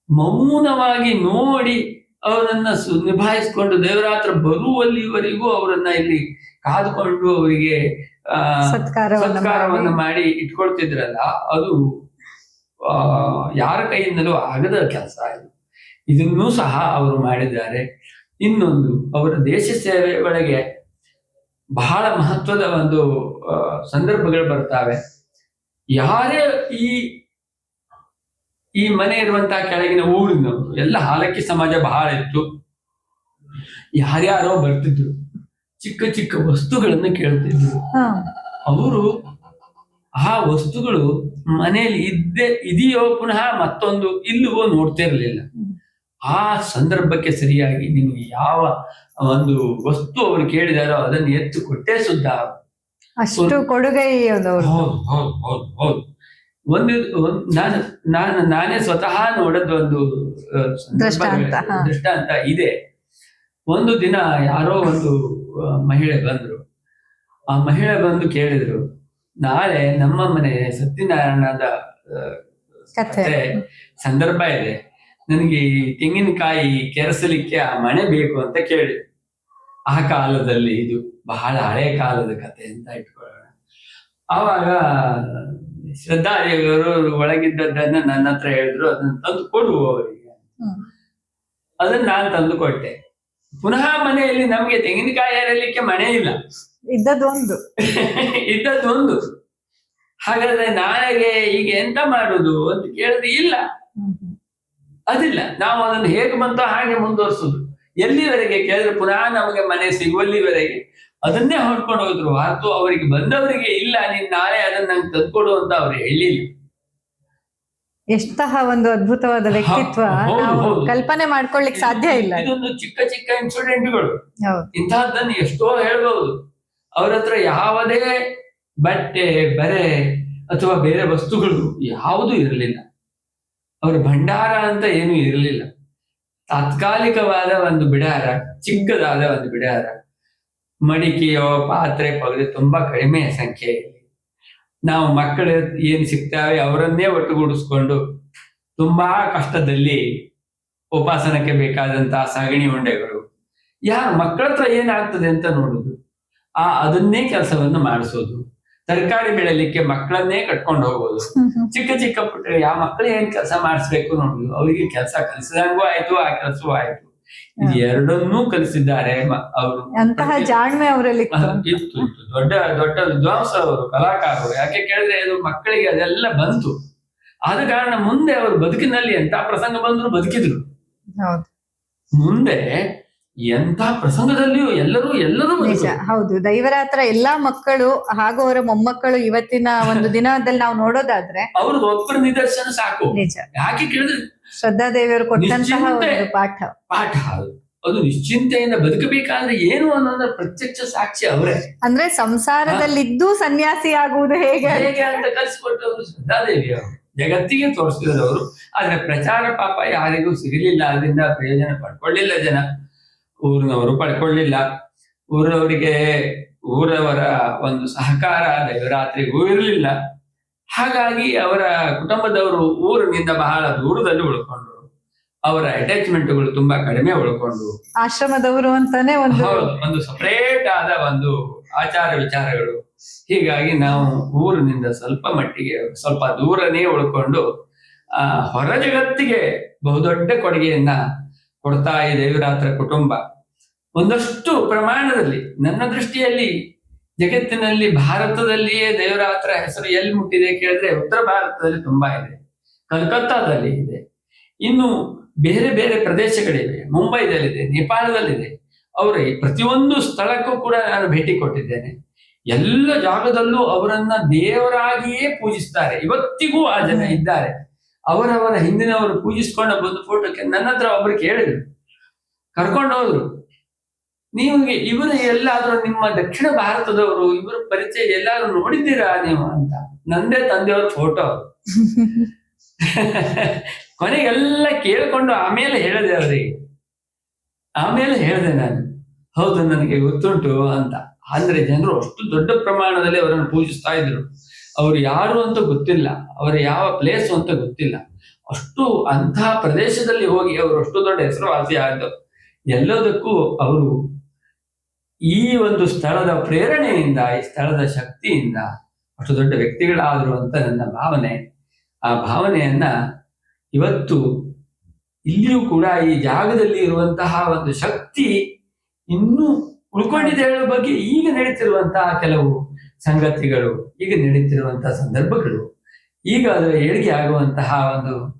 ಮೌನವಾಗಿ ನೋಡಿ ಅವರನ್ನ ನಿಭಾಯಿಸ್ಕೊಂಡು ದೇವರಾತ್ರ ಬರುವಲ್ಲಿವರೆಗೂ ಅವರನ್ನ ಇಲ್ಲಿ ಕಾದುಕೊಂಡು ಅವರಿಗೆ ಸತ್ಕಾರವನ್ನ ಮಾಡಿ ಇಟ್ಕೊಳ್ತಿದ್ರಲ್ಲ ಅದು ಆ ಯಾರ ಕೈಯಿಂದಲೂ ಆಗದ ಕೆಲಸ ಇದು. ಇದನ್ನೂ ಸಹ ಅವರು ಮಾಡಿದ್ದಾರೆ. ಇನ್ನೊಂದು ಅವರ ದೇಶ ಸೇವೆ ಒಳಗೆ ಬಹಳ ಮಹತ್ವದ ಒಂದು ಸಂದರ್ಭಗಳು ಬರ್ತಾವೆ ಯಾರೇ ಈ ಈ ಮನೆ ಇರುವಂತಹ ಕೆಳಗಿನ ಊರಿನವರು ಎಲ್ಲ ಹಾಲಕ್ಕಿ ಸಮಾಜ ಬಹಳ ಇತ್ತು. ಯಾರ್ಯಾರೋ ಬರ್ತಿದ್ರು ಚಿಕ್ಕ ಚಿಕ್ಕ ವಸ್ತುಗಳನ್ನು ಕೇಳ್ತಿದ್ರು. ಅವರು ಆ ವಸ್ತುಗಳು ಮನೆಯಲ್ಲಿ ಇದ್ದೇ ಇದೆಯೋ ಪುನಃ ಮತ್ತೊಂದು ಇಲ್ಲವೋ ನೋಡ್ತಿರ್ಲಿಲ್ಲ. ಆ ಸಂದರ್ಭಕ್ಕೆ ಸರಿಯಾಗಿ ನಿಮಗೆ ಯಾವ ಒಂದು ವಸ್ತು ಅವರು ಕೇಳಿದಾರೋ ಅದನ್ನು ಎತ್ತು ಕೊಟ್ಟೇ ಸುದ್ದ ಅಷ್ಟು ಕೊಡುಗೈ ಒಂದು ಅವ್ರದ್ದು. ಹೌದು ಹೌದು ಹೌದು ಹೌದು. ಒಂದು ಒಂದ್- ನಾನು ನಾನು ನಾನೇ ಸ್ವತಃ ನೋಡದ್ ಒಂದು ದೃಷ್ಟಾಂತ, ಇದೆ. ಒಂದು ದಿನ ಯಾರೋ ಒಂದು ಮಹಿಳೆ ಬಂದ್ರು. ಆ ಮಹಿಳೆ ಬಂದು ಕೇಳಿದ್ರು ನಾಳೆ ನಮ್ಮ ಮನೆ ಸತ್ಯನಾರಾಯಣದ. ಕಥೆ ಸಂದರ್ಭ ಇದೆ. ನನಗೆ ಈ ತೆಂಗಿನಕಾಯಿ ಕೆರೆಸಲಿಕ್ಕೆ ಆ ಮಣೆ ಬೇಕು ಅಂತ ಕೇಳಿ. ಆ ಕಾಲದಲ್ಲಿ ಇದು ಬಹಳ ಹಳೆ ಕಾಲದ ಕತೆ ಅಂತ ಇಟ್ಕೊಳ್ಳೋಣ. ಆವಾಗ ಶ್ರದ್ಧಾದೇವಿಯವರು ಒಳಗಿದ್ದದ್ದನ್ನ ನನ್ನ ಹತ್ರ ಹೇಳಿದ್ರು ಅದನ್ನ ತಂದು ಕೊಡು ಅವರಿಗೆ ಅದನ್ನ ನಾನು ತಂದು ಕೊಟ್ಟೆ. ಪುನಃ ಮನೆಯಲ್ಲಿ ನಮ್ಗೆ ತೆಂಗಿನಕಾಯಿ ಹರಲಿಕ್ಕೆ ಮನೆ ಇಲ್ಲ. ಇದ್ದದ್ದೊಂದು. ಇದ್ದದ್ದೊಂದು. ಹಾಗಾದ್ರೆ ನಾಳೆಗೆ ಈಗ ಎಂತ ಮಾಡುದು ಅಂತ ಕೇಳಿದ್ರೆ ಇಲ್ಲ. ಅದಿಲ್ಲ. ನಾವು ಅದನ್ನು ಹೇಗೆ ಬಂತೋ ಹಾಗೆ ಮುಂದುವರಿಸುದು. ಎಲ್ಲಿವರೆಗೆ ಕೇಳಿದ್ರೆ ಪುನಃ ನಮಗೆ ಮನೆ ಸಿಗುವಲ್ಲಿವರೆಗೆ ಅದನ್ನೇ ಹೊಡ್ಕೊಂಡು ಹೋದ್ರು. ಹೊರತು ಅವರಿಗೆ ಬಂದವರಿಗೆ ಇಲ್ಲ ನೀನ್ ನಾಳೆ ಅದನ್ನ ನಂಗೆ ತಂದ್ಕೊಡು ಅಂತ ಅವ್ರು ಹೇಳಿಲ್ಲ. ಎಷ್ಟಹ ಒಂದು ಅದ್ಭುತವಾದ ವ್ಯಕ್ತಿತ್ವ ಕಲ್ಪನೆ ಮಾಡ್ಕೊಳ್ಳಿಕ್ ಸಾಧ್ಯ ಇಲ್ಲ. ಇದೊಂದು ಚಿಕ್ಕ ಚಿಕ್ಕ ಇನ್ಸಿಡೆಂಟ್ಗಳು ಹೌದು. ಇಂತಹದ್ದನ್ನು ಎಷ್ಟೋ ಹೇಳ್ಬಹುದು ಅವ್ರ ಹತ್ರ ಯಾವುದೇ ಬಟ್ಟೆ ಬರೆ ಅಥವಾ ಬೇರೆ ವಸ್ತುಗಳು ಯಾವುದು ಇರಲಿಲ್ಲ. ಅವರ ಭಂಡಾರ ಅಂತ ಏನು ಇರಲಿಲ್ಲ. ತಾತ್ಕಾಲಿಕವಾದ ಒಂದು ಬಿಡಾರ, ಚಿಕ್ಕದಾದ ಒಂದು ಬಿಡಾರ. ಮಡಿಕೆಯೋ, ಪಾತ್ರೆ, ಪಗಡೆ ತುಂಬಾ ಕಡಿಮೆ ಸಂಖ್ಯೆ ನಾವು ಮಕ್ಕಳು ಏನು ಸಿಗ್ತಾವೆ ಅವರನ್ನೇ ಒಟ್ಟುಗೂಡಿಸ್ಕೊಂಡು ತುಂಬಾ ಕಷ್ಟದಲ್ಲಿ ಉಪಾಸನಕ್ಕೆ ಬೇಕಾದಂತಹ ಸಗಣಿ ಉಂಡೆಗಳು. ಯಾರು ಮಕ್ಕಳ ಹತ್ರ ಏನಾಗ್ತದೆ ಅಂತ ನೋಡುದು. ಆ ಅದನ್ನೇ ಕೆಲಸವನ್ನು ಮಾಡಿಸೋದು. ತರಕಾರಿ ಬೆಳಲಿಕ್ಕೆ ಮಕ್ಕಳನ್ನೇ ಕಟ್ಕೊಂಡು ಹೋಗೋದು. ಚಿಕ್ಕ ಚಿಕ್ಕ ಪುಟ್ಟ ಯಾವ ಮಕ್ಕಳು ಏನ್ ಕೆಲಸ ಮಾಡಿಸ್ಬೇಕು ನೋಡುದು ಅವರಿಗೆ ಕೆಲಸ ಕಲಿಸಿದಂಗೂ ಆಯ್ತು ಆ ಕೆಲಸವೂ ಆಯ್ತು. ಇದು ಎರಡನ್ನೂ ಕಲಿಸಿದ್ದಾರೆ ಅವರು. ಅಂತಹ ಜಾಣ್ಮೆ ಅವರಲ್ಲಿ ಇತ್ತು ಇತ್ತು. ದೊಡ್ಡ ದೊಡ್ಡ ವಿದ್ವಾಂಸ ಅವರು ಕಲಾಕಾರರು. ಯಾಕೆ ಕೇಳಿದ್ರೆ ಅದು ಮಕ್ಕಳಿಗೆ ಅದೆಲ್ಲ ಬಂತು. ಆದ ಕಾರಣ ಮುಂದೆ ಅವರು ಬದುಕಿನಲ್ಲಿ ಎಂತ ಪ್ರಸಂಗ ಬಂದ್ರು ಬದುಕಿದ್ರು. ಮುಂದೆ ಎಂತ ಪ್ರಸಂಗದಲ್ಲಿಯೂ ಎಲ್ಲರೂ ಎಲ್ಲರೂ ನಿಜ. ಹೌದು. ದೈವರಾತ್ರ ಎಲ್ಲಾ ಮಕ್ಕಳು ಹಾಗೂ ಅವರ ಮೊಮ್ಮಕ್ಕಳು ಇವತ್ತಿನ ಒಂದು ದಿನದಲ್ಲಿ ನಾವು ನೋಡೋದಾದ್ರೆ ಅವ್ರದ್ದು ಒಬ್ಬರ ನಿದರ್ಶನ ಸಾಕು. ನಿಜ. ಯಾಕೆ ಕೇಳಿದ್ರೆ ಶ್ರದ್ಧಾದೇವಿಯವರು ಕೊಟ್ಟಂತಹ ಒಂದು ಪಾಠ. ಪಾಠ ಅದು. ಅದು ನಿಶ್ಚಿಂತೆಯಿಂದ ಬದುಕಬೇಕಾದ್ರೆ ಏನು ಅನ್ನೋದ್ರ ಪ್ರತ್ಯಕ್ಷ ಸಾಕ್ಷಿ ಅವರೇ. ಅಂದ್ರೆ ಸಂಸಾರದಲ್ಲಿದ್ದು ಸನ್ಯಾಸಿ ಆಗುವುದು ಹೇಗೆ ಹೇಗೆ ಅಂತ ಕಲಿಸ್ಕೊಟ್ಟವರು ಶ್ರದ್ಧಾದೇವಿ ಅವರು. ಜಗತ್ತಿಗೆ ತೋರಿಸಿದವರು ಆದ್ರೆ ಪ್ರಚಾರ ಪಾಪ ಯಾರಿಗೂ ಸಿಗಲಿಲ್ಲ. ಅದರಿಂದ ಪ್ರಯೋಜನ ಪಡ್ಕೊಳ್ಳಿಲ್ಲ ಜನ. ಊರಿನವರು ಪಡ್ಕೊಳ್ಳಿಲ್ಲ. ಊರಿನವರಿಗೆ ಊರವರ ಒಂದು ಸಹಕಾರ ದೈವರಾತ್ರಿಗೂ ಇರಲಿಲ್ಲ. ಹಾಗಾಗಿ ಅವರ ಕುಟುಂಬದವರು ಊರಿನಿಂದ ಬಹಳ ದೂರದಲ್ಲಿ ಉಳ್ಕೊಂಡ್ರು. ಅವರ ಅಟ್ಯಾಚ್ಮೆಂಟ್ಗಳು ತುಂಬಾ ಕಡಿಮೆ ಉಳ್ಕೊಂಡು ಆಶ್ರಮದವರು ಅಂತಾನೆ ಒಂದು ಹೌದು ಒಂದು ಸಪರೇಟ್ ಆದ ಒಂದು ಆಚಾರ ವಿಚಾರಗಳು. ಹೀಗಾಗಿ ನಾವು ಊರಿನಿಂದ ಸ್ವಲ್ಪ ಮಟ್ಟಿಗೆ ಸ್ವಲ್ಪ ದೂರನೇ ಉಳ್ಕೊಂಡು ಆ ಹೊರ ಜಗತ್ತಿಗೆ ಬಹುದೊಡ್ಡ ಕೊಡುಗೆಯನ್ನ ಕೊಡ್ತಾ ಇದೆ ದೇವರಾತ್ರ ಕುಟುಂಬ. ಒಂದಷ್ಟು ಪ್ರಮಾಣದಲ್ಲಿ, ನನ್ನ ದೃಷ್ಟಿಯಲ್ಲಿ ಜಗತ್ತಿನಲ್ಲಿ ಭಾರತದಲ್ಲಿಯೇ ದೇವರಾತ್ರ ಹೆಸರು ಎಲ್ಲಿ ಮುಟ್ಟಿದೆ ಕೇಳಿದ್ರೆ ಉತ್ತರ ಭಾರತದಲ್ಲಿ ತುಂಬಾ ಇದೆ. ಕಲ್ಕತ್ತಾದಲ್ಲಿ ಇದೆ. ಇನ್ನು ಬೇರೆ ಬೇರೆ ಪ್ರದೇಶಗಳಿವೆ. ಮುಂಬೈದಲ್ಲಿದೆ, ನೇಪಾಳದಲ್ಲಿದೆ. ಅವರ ಪ್ರತಿಯೊಂದು ಸ್ಥಳಕ್ಕೂ ಕೂಡ ನಾನು ಭೇಟಿ ಕೊಟ್ಟಿದ್ದೇನೆ. ಎಲ್ಲ ಜಾಗದಲ್ಲೂ ಅವರನ್ನ ದೇವರಾಗಿಯೇ ಪೂಜಿಸ್ತಾರೆ. ಇವತ್ತಿಗೂ ಆ ಜನ ಇದ್ದಾರೆ. ಅವರವರ ಹಿಂದಿನವರು ಪೂಜಿಸ್ಕೊಂಡ ಬಂದು ಫೋಟೋಕ್ಕೆ ನನ್ನ ಹತ್ರ ಒಬ್ರು ಕೇಳಿದ್ರು. ಕರ್ಕೊಂಡು ಹೋದ್ರು. ನೀವು ಇವರು ಎಲ್ಲಾದ್ರೂ ನಿಮ್ಮ ದಕ್ಷಿಣ ಭಾರತದವರು, ಇವರ ಪರಿಚಯ ಎಲ್ಲಾದ್ರೂ ನೋಡಿದ್ದೀರಾ ನೀವು ಅಂತ. ನಂದೇ ತಂದೆಯವ್ರ ಫೋಟೋ. ಕೊನೆಗೆಲ್ಲ ಕೇಳಿಕೊಂಡು ಆಮೇಲೆ ಹೇಳಿದೆ ಅವ್ರಿಗೆ. ಆಮೇಲೆ ಹೇಳಿದೆ ನಾನು. ಹೌದು, ನನಗೆ ಗೊತ್ತುಂಟು ಅಂತ. ಅಂದ್ರೆ ಜನರು ಅಷ್ಟು ದೊಡ್ಡ ಪ್ರಮಾಣದಲ್ಲಿ ಅವರನ್ನು ಪೂಜಿಸ್ತಾ ಇದ್ರು. ಅವರು ಯಾರು ಅಂತ ಗೊತ್ತಿಲ್ಲ, ಅವರ ಯಾವ ಪ್ಲೇಸ್ ಅಂತ ಗೊತ್ತಿಲ್ಲ. ಅಷ್ಟು ಅಂತಹ ಪ್ರದೇಶದಲ್ಲಿ ಹೋಗಿ ಅವರು ಅಷ್ಟು ದೊಡ್ಡ ಹೆಸರುವಾಸಿ ಆದ್ದು ಎಲ್ಲದಕ್ಕೂ ಅವರು ಈ ಒಂದು ಸ್ಥಳದ ಪ್ರೇರಣೆಯಿಂದ, ಈ ಸ್ಥಳದ ಶಕ್ತಿಯಿಂದ ಅಷ್ಟು ದೊಡ್ಡ ವ್ಯಕ್ತಿಗಳಾದರು ಅಂತ ನನ್ನ ಭಾವನೆ. ಆ ಭಾವನೆಯನ್ನ ಇವತ್ತು ಇಲ್ಲಿಯೂ ಕೂಡ ಈ ಜಾಗದಲ್ಲಿ ಇರುವಂತಹ ಒಂದು ಶಕ್ತಿ ಇನ್ನೂ ಉಳ್ಕೊಂಡಿದೆ ಹೇಳೋ ಬಗ್ಗೆ ಈಗ ನಡೀತಿರುವಂತಹ ಕೆಲವು ಸಂಗತಿಗಳು ಈಗ ನಡೀತಿರುವಂತಹ ಸಂದರ್ಭಗಳು. ಈಗ ಅದರ ಏಳಿಗೆ ಆಗುವಂತಹ ಒಂದು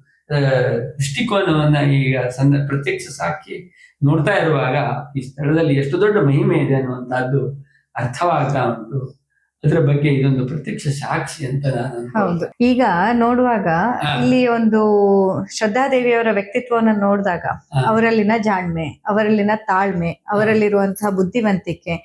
ದೃಷ್ಟಿಕೋನವನ್ನ ಈಗ ಸಂದ, ಪ್ರತ್ಯಕ್ಷ ಸಾಕ್ಷಿ ನೋಡ್ತಾ ಇರುವಾಗ ಈ ಸ್ಥಳದಲ್ಲಿ ಎಷ್ಟು ದೊಡ್ಡ ಮಹಿಮೆ ಇದೆ ಅನ್ನುವಂತಹದ್ದು ಅರ್ಥವಾಗ್ತಾ ಉಂಟು. ಅದರ ಬಗ್ಗೆ ಇದೊಂದು ಪ್ರತ್ಯಕ್ಷ ಸಾಕ್ಷಿ ಅಂತ ನಾನು ಹೌದು. ಈಗ ನೋಡುವಾಗ ಇಲ್ಲಿ ಒಂದು ಶ್ರದ್ಧಾದೇವಿಯವರ ವ್ಯಕ್ತಿತ್ವವನ್ನು ನೋಡಿದಾಗ. ಅವರಲ್ಲಿನ ಜಾಣ್ಮೆ ಅವರಲ್ಲಿನ ತಾಳ್ಮೆ ಅವರಲ್ಲಿರುವಂತಹ ಬುದ್ಧಿವಂತಿಕೆ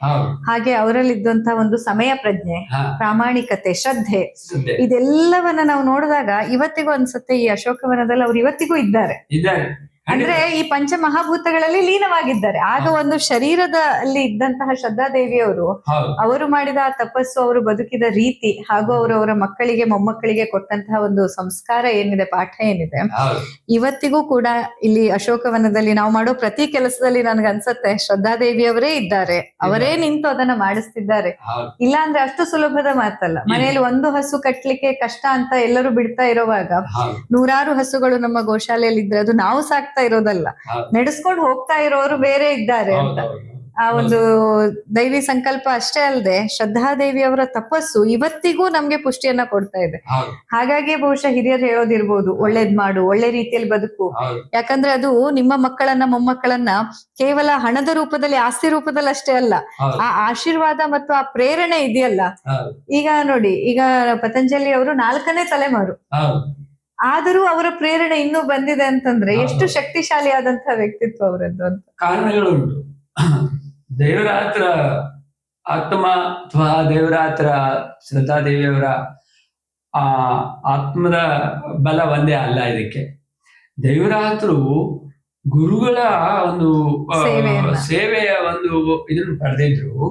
ಹಾಗೆ ಅವರಲ್ಲಿದ್ದಂತಹ ಒಂದು ಸಮಯ ಪ್ರಜ್ಞೆ ಪ್ರಾಮಾಣಿಕತೆ ಶ್ರದ್ಧೆ ಶ್ರದ್ಧೆ. ಇದೆಲ್ಲವನ್ನ ನಾವು ನೋಡಿದಾಗ ಇವತ್ತಿಗೂ ಅನ್ಸುತ್ತೆ ಈ ಅಶೋಕವನದಲ್ಲಿ ಅವ್ರು ಇವತ್ತಿಗೂ ಇದ್ದಾರೆ. ಇದ್ದಾರೆ. ಅಂದ್ರೆ ಈ ಪಂಚಮಹಾಭೂತಗಳಲ್ಲಿ ಲೀನವಾಗಿದ್ದಾರೆ. ಆಗ ಒಂದು ಶರೀರದ ಅಲ್ಲಿ ಇದ್ದಂತಹ ಶ್ರದ್ಧಾದೇವಿಯವರು ದೇವಿ ಅವರು ಮಾಡಿದ ಆ ತಪಸ್ಸು ಅವರು ಬದುಕಿದ ರೀತಿ ಹಾಗೂ ಅವರು ಅವರ ಮಕ್ಕಳಿಗೆ ಮೊಮ್ಮಕ್ಕಳಿಗೆ ಕೊಟ್ಟಂತಹ ಒಂದು ಸಂಸ್ಕಾರ ಏನಿದೆ ಪಾಠ ಏನಿದೆ ಇವತ್ತಿಗೂ ಕೂಡ ಇಲ್ಲಿ ಅಶೋಕವನದಲ್ಲಿ ನಾವು ಮಾಡೋ ಪ್ರತಿ ಕೆಲಸದಲ್ಲಿ ನನ್ಗೆ ಅನ್ಸತ್ತೆ ಶ್ರದ್ಧಾದೇವಿಯವರೇ ಇದ್ದಾರೆ. ಅವರೇ ನಿಂತು ಅದನ್ನ ಮಾಡಿಸ್ತಿದ್ದಾರೆ. ಇಲ್ಲ ಅಂದ್ರೆ ಅಷ್ಟು ಸುಲಭದ ಮಾತಲ್ಲ. ಮನೆಯಲ್ಲಿ ಒಂದು ಹಸು ಕಟ್ಲಿಕ್ಕೆ ಕಷ್ಟ ಅಂತ ಎಲ್ಲರೂ ಬಿಡ್ತಾ ಇರುವಾಗ ನೂರಾರು ಹಸುಗಳು ನಮ್ಮ ಗೋಶಾಲೆಯಲ್ಲಿ ಇದ್ರೆ ಅದು ನಾವು ಸಾಕ್ತಾ ಇರೋದಲ್ಲ. ನಡೆಸ್ಕೊಂಡು ಹೋಗ್ತಾ ಇರೋರು ಬೇರೆ ಇದ್ದಾರೆ ಅಂತ. ಆ ಒಂದು ದೈವಿ ಸಂಕಲ್ಪ ಅಷ್ಟೇ ಅಲ್ಲದೆ ಶ್ರದ್ಧಾದೇವಿ ಅವರ ತಪಸ್ಸು ಇವತ್ತಿಗೂ ನಮ್ಗೆ ಪುಷ್ಟಿಯನ್ನ ಕೊಡ್ತಾ ಇದೆ. ಹಾಗಾಗಿ ಬಹುಶಃ ಹಿರಿಯರು ಹೇಳೋದಿರ್ಬೋದು ಒಳ್ಳೇದ್ ಮಾಡು ಒಳ್ಳೆ ರೀತಿಯಲ್ಲಿ ಬದುಕು. ಯಾಕಂದ್ರೆ ಅದು ನಿಮ್ಮ ಮಕ್ಕಳನ್ನ ಮೊಮ್ಮಕ್ಕಳನ್ನ ಕೇವಲ ಹಣದ ರೂಪದಲ್ಲಿ ಆಸ್ತಿ ರೂಪದಲ್ಲಿ ಅಷ್ಟೇ ಅಲ್ಲ ಆ ಆಶೀರ್ವಾದ ಮತ್ತು ಆ ಪ್ರೇರಣೆ ಇದೆಯಲ್ಲ. ಈಗ ನೋಡಿ ಈಗ ಪತಂಜಲಿ ಅವರು ನಾಲ್ಕನೇ ತಲೆಮಾರು. ಆದರೂ ಅವರ ಪ್ರೇರಣೆ ಇನ್ನೂ ಬಂದಿದೆ ಅಂತಂದ್ರೆ ಎಷ್ಟು ಶಕ್ತಿಶಾಲಿ ಆದಂತಹ ವ್ಯಕ್ತಿತ್ವ ಅವರದ್ದು ಅಂತ. ಕಾರಣಗಳುಂಟು. ದೇವರಾತ್ರ ಆತ್ಮ ಅಥವಾ ದೇವರಾತ್ರ ಶ್ರದ್ಧಾದೇವಿಯವರ ಆ ಆತ್ಮದ ಬಲ ಒಂದೇ ಅಲ್ಲ ಇದಕ್ಕೆ. ದೇವರಾತ್ರು ಗುರುಗಳ ಒಂದು ಸೇವೆಯ ಒಂದು ಇದನ್ನು ಪಡೆದಿದ್ರು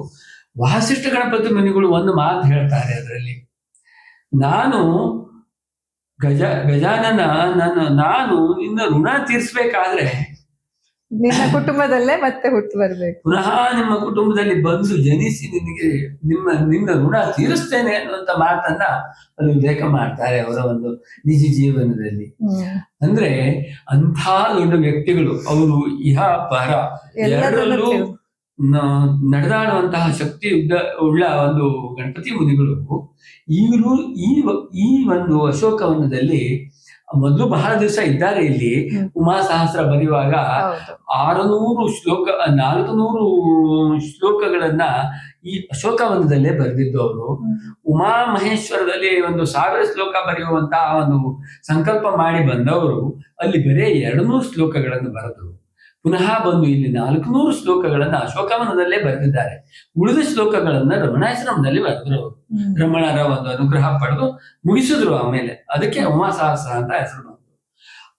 ವಾಸಿಷ್ಠ ಗಣಪತಿ ಮುನಿಗಳು ಒಂದು ಮಾತು ಹೇಳ್ತಾರೆ ಅದರಲ್ಲಿ. ನಾನು ಗಜ ಗಜಾನನ ನಾನು ನಾನು ನಿನ್ನ ಋಣ ತೀರ್ಸ್ಬೇಕಾದ್ರೆ. ನಿನ್ನ ಕುಟುಂಬದಲ್ಲೇ ಮತ್ತೆ ಹುಟ್ಟು ಬರ್ಬೇಕು. ಪುನಃ ನಿಮ್ಮ ಕುಟುಂಬದಲ್ಲಿ ಬಂದು ಜನಿಸಿ ನಿನಗೆ ನಿಮ್ಮ ನಿನ್ನ ಋಣ ತೀರಿಸ್ತೇನೆ ಅನ್ನುವಂತ ಮಾತನ್ನ ಅದು ಉಲ್ಲೇಖ ಮಾಡ್ತಾರೆ ಅವರ ಒಂದು ನಿಜ ಜೀವನದಲ್ಲಿ. ಅಂದ್ರೆ ಅಂಥ ದೊಡ್ಡ ವ್ಯಕ್ತಿಗಳು ಅವರು ಇಹ ಪರ ಎರಡರಲ್ಲೂ ನಡೆದಾಡುವಂತಹ ಶಕ್ತಿ ಉಳ್ಳ ಒಂದು ಗಣಪತಿ ಮುನಿಗಳು. ಈಗಲೂ ಈ ಈ ಒಂದು ಅಶೋಕವನದಲ್ಲಿ ಮೊದಲು ಬಹಳ ದಿವಸ ಇದ್ದಾರೆ ಇಲ್ಲಿ. ಉಮಾ ಸಹಸ್ರ ಬರೆಯುವಾಗ ಆರುನೂರು ಶ್ಲೋಕ ನಾಲ್ಕು ನೂರು ಶ್ಲೋಕಗಳನ್ನ ಈ ಅಶೋಕವನದಲ್ಲೇ ಬರೆದಿದ್ದು ಅವರು. ಉಮಾ ಮಹೇಶ್ವರದಲ್ಲಿ ಒಂದು ಸಾವಿರ ಶ್ಲೋಕ ಬರೆಯುವಂತಹ ಒಂದು ಸಂಕಲ್ಪ ಮಾಡಿ ಬಂದವರು. ಅಲ್ಲಿ ಬರೇ ಎರಡು ನೂರು ಶ್ಲೋಕಗಳನ್ನು ಬರೆದರು. ಪುನಃ ಬಂದು ಇಲ್ಲಿ ನಾಲ್ಕುನೂರು ಶ್ಲೋಕಗಳನ್ನ ಅಶೋಕವನದಲ್ಲೇ ಬರೆದಿದ್ದಾರೆ. ಉಳಿದ ಶ್ಲೋಕಗಳನ್ನ ರಮಣಾಶ್ರಮದಲ್ಲಿ ಬರೆದ್ರು ಅವರು. ರಮಣರ ಒಂದು ಅನುಗ್ರಹ ಪಡೆದು ಮುಗಿಸಿದ್ರು ಆಮೇಲೆ. ಅದಕ್ಕೆ ಉಮಾಸಹಸ್ರ ಅಂತ ಹೆಸರು ಬಂತು.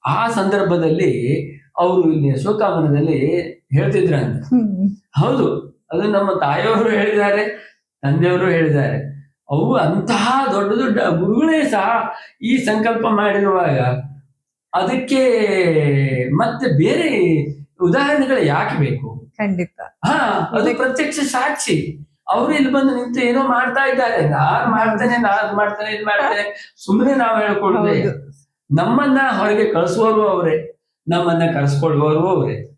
ಆ ಸಂದರ್ಭದಲ್ಲಿ ಅವರು ಇಲ್ಲಿ ಅಶೋಕವನದಲ್ಲಿ ಹೇಳ್ತಿದ್ರಂತೆ. ಹೌದು ಅದು ನಮ್ಮ ತಾಯಿಯವರು ಹೇಳಿದ್ದಾರೆ ತಂದೆಯವರು ಹೇಳಿದ್ದಾರೆ. ಅವು ಅಂತಹ ದೊಡ್ಡ ದೊಡ್ಡ ಗುರುಗಳೇ ಸಹ ಈ ಸಂಕಲ್ಪ ಮಾಡಿರುವಾಗ ಅದಕ್ಕೆ ಮತ್ತೆ ಬೇರೆ ಉದಾಹರಣೆಗಳು ಯಾಕೆ ಬೇಕು? ಖಂಡಿತ. ಹಾ ಅದು ಪ್ರತ್ಯಕ್ಷ ಸಾಕ್ಷಿ. ಅವರು ಇಲ್ಲಿ ಬಂದು ನಿಂತು ಏನೋ ಮಾಡ್ತಾ ಇದ್ದಾರೆ. ನಾನ್ ಮಾಡ್ತೇನೆ ನಾನ್ ಮಾಡ್ತೇನೆ ಇದ್ ಮಾಡ್ತೇನೆ. ಸುಮ್ಮನೆ ನಾವು ಹೇಳ್ಕೊಳ್ಳೋದೇ ನಮ್ಮನ್ನ ಹೊರಗೆ ಕಳಿಸುವವರು ಅವರೇ. ನಮ್ಮನ್ನ ಕರೆಸ್ಕೊಳ್ಳುವವರು ಅವರೇ.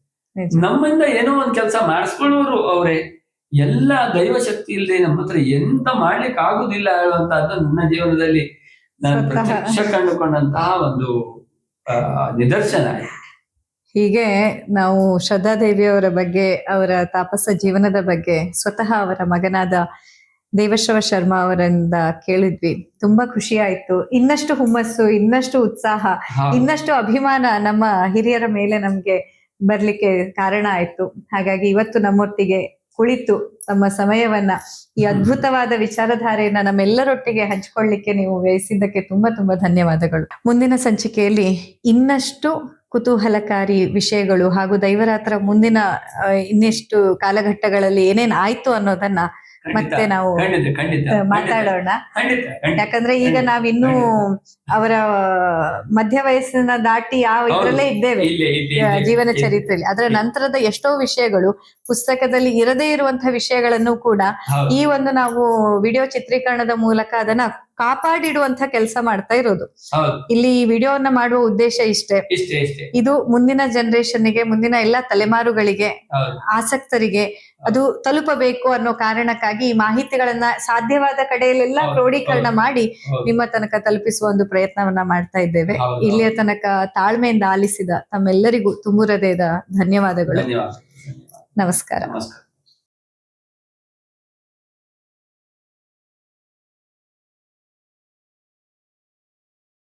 ನಮ್ಮಿಂದ ಏನೋ ಒಂದ್ ಕೆಲಸ ಮಾಡಿಸ್ಕೊಳ್ಳುವರು ಅವರೇ. ಎಲ್ಲ ದೈವ ಶಕ್ತಿ ಇಲ್ಲದೆ ನಮ್ಮ ಹತ್ರ ಎಂತ ಮಾಡ್ಲಿಕ್ಕೆ ಆಗುದಿಲ್ಲ ಹೇಳುವಂತಹದ್ದು ನನ್ನ ಜೀವನದಲ್ಲಿ. ನಾನು. ಪ್ರತ್ಯಕ್ಷ ಕಂಡುಕೊಂಡಂತಹ ಒಂದು ಆ, ನಿದರ್ಶನ. ಹೀಗೆ ನಾವು ಶ್ರದ್ಧಾದೇವಿಯವರ ಬಗ್ಗೆ ಅವರ ತಾಪಸ ಜೀವನದ ಬಗ್ಗೆ ಸ್ವತಃ ಅವರ ಮಗನಾದ ದೇವಶ್ರವ ಶರ್ಮಾ ಅವರಿಂದ ಕೇಳಿದ್ವಿ. ತುಂಬಾ ಖುಷಿ ಆಯ್ತು. ಇನ್ನಷ್ಟು ಹುಮ್ಮಸ್ಸು ಇನ್ನಷ್ಟು ಉತ್ಸಾಹ ಇನ್ನಷ್ಟು ಅಭಿಮಾನ ನಮ್ಮ ಹಿರಿಯರ ಮೇಲೆ ನಮ್ಗೆ ಬರ್ಲಿಕ್ಕೆ ಕಾರಣ ಆಯ್ತು. ಹಾಗಾಗಿ ಇವತ್ತು ನಮ್ಮೊಟ್ಟಿಗೆ ಕುಳಿತು ತಮ್ಮ ಸಮಯವನ್ನ ಈ ಅದ್ಭುತವಾದ ವಿಚಾರಧಾರೆಯನ್ನ ನಮ್ಮೆಲ್ಲರೊಟ್ಟಿಗೆ ಹಂಚಿಕೊಳ್ಳಿಕ್ಕೆ ನೀವು ವ್ಯಯಿಸಿದ್ದಕ್ಕೆ ತುಂಬಾ ತುಂಬಾ ಧನ್ಯವಾದಗಳು. ಮುಂದಿನ ಸಂಚಿಕೆಯಲ್ಲಿ ಇನ್ನಷ್ಟು ಕುತೂಹಲಕಾರಿ ವಿಷಯಗಳು ಹಾಗೂ ದೈವರಾತ್ರ ಮುಂದಿನ ಇನ್ನೆಷ್ಟು ಕಾಲಘಟ್ಟಗಳಲ್ಲಿ ಏನೇನ್ ಆಯ್ತು ಅನ್ನೋದನ್ನ ಮತ್ತೆ ನಾವು ಮಾತಾಡೋಣ. ಯಾಕಂದ್ರೆ ಈಗ ನಾವಿನ್ನೂ ಅವರ ಮಧ್ಯ ವಯಸ್ಸಿನ ದಾಟಿ ಯಾವ ಇದ್ರಲ್ಲೇ ಇದ್ದೇವೆ. ಜೀವನ ಚರಿತ್ರೆಯಲ್ಲಿ. ಅದರ ನಂತರದ ಎಷ್ಟೋ ವಿಷಯಗಳು ಪುಸ್ತಕದಲ್ಲಿ ಇರದೇ ಇರುವಂತಹ ವಿಷಯಗಳನ್ನು ಕೂಡ ಈ ಒಂದು ನಾವು ವಿಡಿಯೋ ಚಿತ್ರೀಕರಣದ ಮೂಲಕ ಅದನ್ನ ಕಾಪಾಡಿಡುವಂತ ಕೆಲಸ ಮಾಡ್ತಾ ಇರೋದು. ಇಲ್ಲಿ ಈ ವಿಡಿಯೋವನ್ನ ಮಾಡುವ ಉದ್ದೇಶ ಇಷ್ಟೇ. ಇದು ಮುಂದಿನ ಜನರೇಷನ್ಗೆ ಮುಂದಿನ ಎಲ್ಲಾ ತಲೆಮಾರುಗಳಿಗೆ ಆಸಕ್ತರಿಗೆ ಅದು ತಲುಪಬೇಕು ಅನ್ನೋ ಕಾರಣಕ್ಕಾಗಿ ಈ ಮಾಹಿತಿಗಳನ್ನ ಸಾಧ್ಯವಾದ ಕಡೆಯಲ್ಲೆಲ್ಲ ಕ್ರೋಢೀಕರಣ ಮಾಡಿ. ನಿಮ್ಮ ತನಕ ತಲುಪಿಸುವ ಒಂದು ಪ್ರಯತ್ನವನ್ನ ಮಾಡ್ತಾ ಇದ್ದೇವೆ. ಇಲ್ಲಿಯ ತನಕ ತಾಳ್ಮೆಯಿಂದ ಆಲಿಸಿದ ತಮ್ಮೆಲ್ಲರಿಗೂ ತುಂಬು ಹೃದಯದ ಧನ್ಯವಾದಗಳು. ಧನ್ಯವಾದ. ನಮಸ್ಕಾರ. ನಮಸ್ಕಾರ.